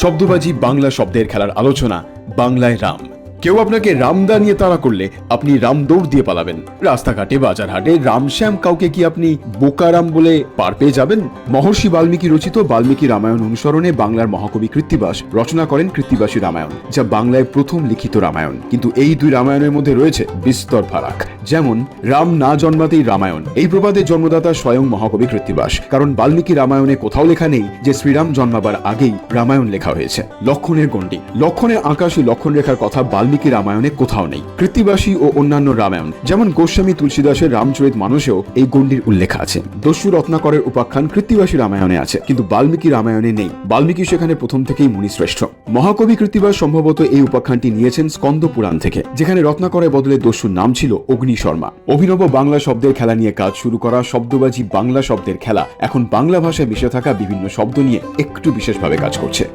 শব্দবাজি বাংলা শব্দের খেলার আলোচনা বাংলায় রাম। কেউ আপনাকে রামদা নিয়ে তাড়া করলে আপনি রাম দৌড় দিয়ে পালাবেন। রাস্তাঘাটে, বাজারহাটে রামশ্যাম কাউকে কি আপনি বোকারাম বলে পার পেয়ে যাবেন? মহর্ষি বাল্মীকি রচিত বাল্মীকি রামায়ণ অনুসরণে বাংলার মহাকবি কৃত্তিবাস রচনা করেন কৃত্তিবাসী রামায়ণ, যা বাংলায় প্রথম লিখিত রামায়ণ। কিন্তু এই দুই রামায়ণের মধ্যে রয়েছে বিস্তর ফারাক। যেমন, রাম না জন্মাতেই রামায়ণ। এই প্রবাদের জন্মদাতা স্বয়ং মহাকবি কৃত্তিবাস। কারণ বাল্মীকি রামায়ণে কোথাও লেখা নেই যে শ্রীরাম জন্মাবার আগেই রামায়ণ লেখা হয়েছে। লক্ষণের গণ্ডি। লক্ষণের আকাশী লক্ষণ রেখার কথা বাল্মীকি রামায়ণে কোথাও নেই। কৃত্তিবাসী ও অন্যান্য রামায়ণ, যেমন গোস্বামী তুলসীদাসের রামচরিত মানুষেও এই গণ্ডির উল্লেখ আছে। দস্যু রত্নাকরের উপাখ্যান কৃত্তিবাসী রামায়ণে আছে, কিন্তু বাল্মীকি রামায়ণে নেই। বাল্মীকি সেখানে প্রথম থেকেই মুনিশ্রেষ্ঠ। মহাকবি কৃত্তিবাস সম্ভবত এই উপাখ্যানটি নিয়েছেন স্কন্দ পুরাণ থেকে, যেখানে রত্নাকরের বদলে দস্যুর নাম ছিল অগ্নি শর্মা। অভিনব বাংলা শব্দের খেলা নিয়ে কাজ শুরু করা, শব্দবাজি বাংলা শব্দের খেলা, এখন বাংলা ভাষায় মিশে থাকা বিভিন্ন শব্দ নিয়ে একটু বিশেষভাবে কাজ করছে।